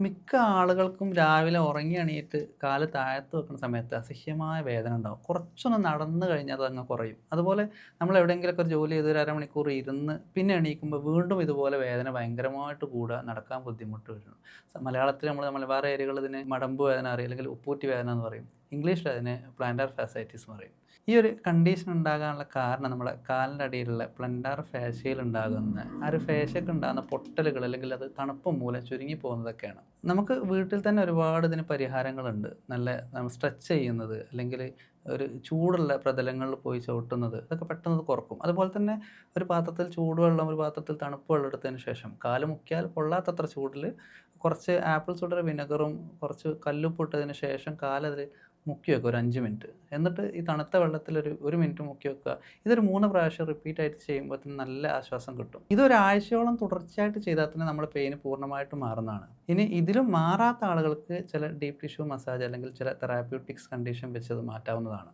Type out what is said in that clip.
മിക്ക ആളുകൾക്കും രാവിലെ ഉറങ്ങി എണീറ്റ് കാൽ താഴത്ത് വെക്കുന്ന സമയത്ത് അസഹ്യമായ വേദന ഉണ്ടാവും. കുറച്ചൊന്ന് നടന്നു കഴിഞ്ഞാൽ അതങ്ങ് കുറയും. അതുപോലെ നമ്മൾ എവിടെയെങ്കിലുമൊക്കെ ഒരു ജോലി ചെയ്ത് ഒരു അരമണിക്കൂർ ഇരുന്ന് പിന്നെ എണീക്കുമ്പോൾ വീണ്ടും ഇതുപോലെ വേദന ഭയങ്കരമായിട്ട് കൂടുക നടക്കാൻ ബുദ്ധിമുട്ട് വരുന്നു. മലയാളത്തിൽ നമ്മൾ മലബാർ ഏരിയകൾ ഇതിന് മടമ്പ് വേദന അറിയും അല്ലെങ്കിൽ ഉപ്പൂറ്റി വേദന എന്ന് പറയും. ഇംഗ്ലീഷിൽ അതിന് പ്ലാന്റാർ ഫാസൈറ്റിസ് എന്ന് പറയും. ഈ ഒരു കണ്ടീഷൻ ഉണ്ടാകാനുള്ള കാരണം നമ്മുടെ കാലിന്റെ അടിയിലുള്ള പ്ലണ്ടാർ ഫാഷ്യയിൽ ഉണ്ടാകുന്ന ആ ഒരു ഫേഷ്യക്ക് ഉണ്ടാകുന്ന പൊട്ടലുകൾ അല്ലെങ്കിൽ അത് തണുപ്പ് മൂലം ചുരുങ്ങി പോകുന്നതൊക്കെയാണ്. നമുക്ക് വീട്ടിൽ തന്നെ ഒരുപാട് ഇതിന് പരിഹാരങ്ങളുണ്ട്. നല്ല സ്ട്രെച്ച് ചെയ്യുന്നത് അല്ലെങ്കിൽ ഒരു ചൂടുള്ള പ്രതലങ്ങളിൽ പോയി ചവിട്ടുന്നത് അതൊക്കെ പെട്ടെന്ന് കുറക്കും. അതുപോലെ തന്നെ ഒരു പാത്രത്തിൽ ചൂടുവെള്ളം ഒരു പാത്രത്തിൽ തണുപ്പ് വെള്ളം എടുത്തതിന് ശേഷം കാൽ മുക്കിയാൽ പൊള്ളാത്തത്ര ചൂടിൽ കുറച്ച് ആപ്പിൾ സോഡർ വിനെഗറും കുറച്ച് കല്ലുപ്പ് ഇട്ടതിന് ശേഷം കാലതിൽ മുക്കി വെക്കുക ഒരു അഞ്ച് മിനിറ്റ്. എന്നിട്ട് ഈ തണുത്ത വെള്ളത്തിൽ ഒരു ഒരു മിനിറ്റ് മുക്കി വെക്കുക ഇതൊരു മൂന്ന് പ്രാവശ്യം റിപ്പീറ്റ് ആയിട്ട് ചെയ്യുമ്പോൾ തന്നെ നല്ല ആശ്വാസം കിട്ടും. ഇതൊരാഴ്ചയോളം തുടർച്ചയായിട്ട് ചെയ്താൽ തന്നെ നമ്മുടെ പെയിന് പൂർണമായിട്ട് മാറുന്നതാണ്. ഇനി ഇതിലും മാറാത്ത ആളുകൾക്ക് ചില ഡീപ് ടിഷ്യൂ മസാജ് അല്ലെങ്കിൽ ചില തെറാപ്യൂട്ടിക്സ് കണ്ടീഷൻ വെച്ചത് മാറ്റാവുന്നതാണ്.